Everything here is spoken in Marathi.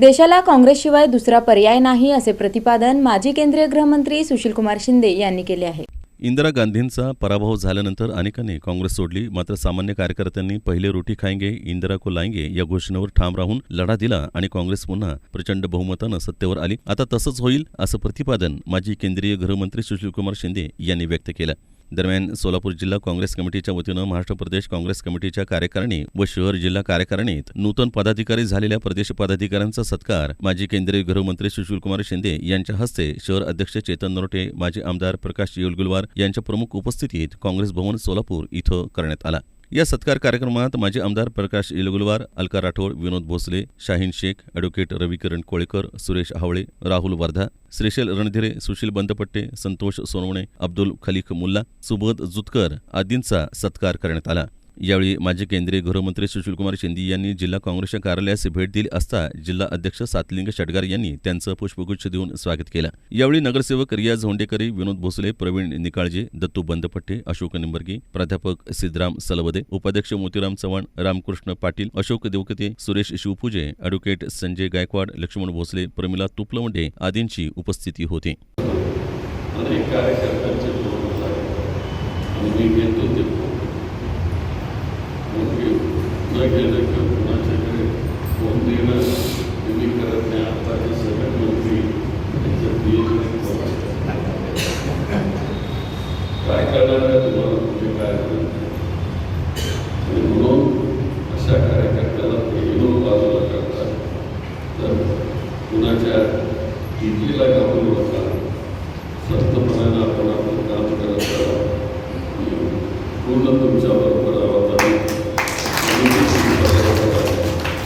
देशाला काँग्रेसशिवाय दुसरा पर्याय नाही असे प्रतिपादन माजी केंद्रीय गृहमंत्री सुशीलकुमार शिंदे यांनी केले आहे. इंदिरा गांधींचा पराभव झाल्यानंतर अनेकांनी काँग्रेस सोडली. मात्र सामान्य कार्यकर्त्यांनी पहिले रोटी खाएंगे इंदिरा को लाएंगे या घोषणेवर ठाम राहून लढा दिला आणि काँग्रेस पुन्हा प्रचंड बहुमतानं सत्तेवर आली. आता तसंच होईल असं प्रतिपादन माजी केंद्रीय गृहमंत्री सुशीलकुमार शिंदे यांनी व्यक्त केलं. दरम्यान सोलापूर जिल्हा काँग्रेस कमिटीच्या वतीनं महाराष्ट्र प्रदेश काँग्रेस कमिटीच्या कार्यकारिणी व शहर जिल्हा कार्यकारिणीत नूतन पदाधिकारी झालेल्या प्रदेश पदाधिकाऱ्यांचा सत्कार माजी केंद्रीय गृहमंत्री सुशीलकुमार शिंदे यांच्या हस्ते शहर अध्यक्ष चेतन नरोटे माजी आमदार प्रकाश येलगुलवार यांच्या प्रमुख उपस्थितीत काँग्रेस भवन सोलापूर इथं करण्यात आला. या सत्कार कार्यक्रमात माजी आमदार प्रकाश येलगुलवार अलका राठोड विनोद भोसले शाहीन शेख ॲडव्होकेट रविकिरण कोळेकर सुरेश हावळे राहुल वर्धा श्रेशल रणधिरे सुशील बंदपट्टे संतोष सोनवणे अब्दुल खलीख मुल्ला सुबोध जुतकर आदींचा सत्कार करण्यात आला. यावेळी माजी केंद्रीय गृहमंत्री सुशीलकुमार शिंदे यांनी जिल्हा काँग्रेसच्या कार्यालयास भेट दिली असता जिल्हा अध्यक्ष सातलिंग शेटगार यांनी त्यांचं पुष्पगुच्छ देऊन स्वागत केलं. यावेळी नगरसेवक रियाज होंडेकरी विनोद भोसले प्रवीण निकाळजे दत्तू बंदपट्टे अशोक निंबर्गी प्राध्यापक सिद्धराम सलवदे उपाध्यक्ष मोतीराम चव्हाण रामकृष्ण पाटील अशोक देवकते सुरेश शिवपूजे अॅडव्होकेट संजय गायकवाड लक्ष्मण भोसले प्रमिला तुपलवंडे आदींची उपस्थिती होती. न गेलं कुणाच्याकडे फोन देणं हे करत नाही आताचे सगळे मंत्री काय करणार आहे तुम्हाला कुठे काय करणार आणि म्हणून अशा कार्यकर्त्याला हिरो बाजूला करतात तर कुणाच्या टीकेला घाबरू नका सप्तपणानं आपण आपलं काम करत पूर्ण तुमच्या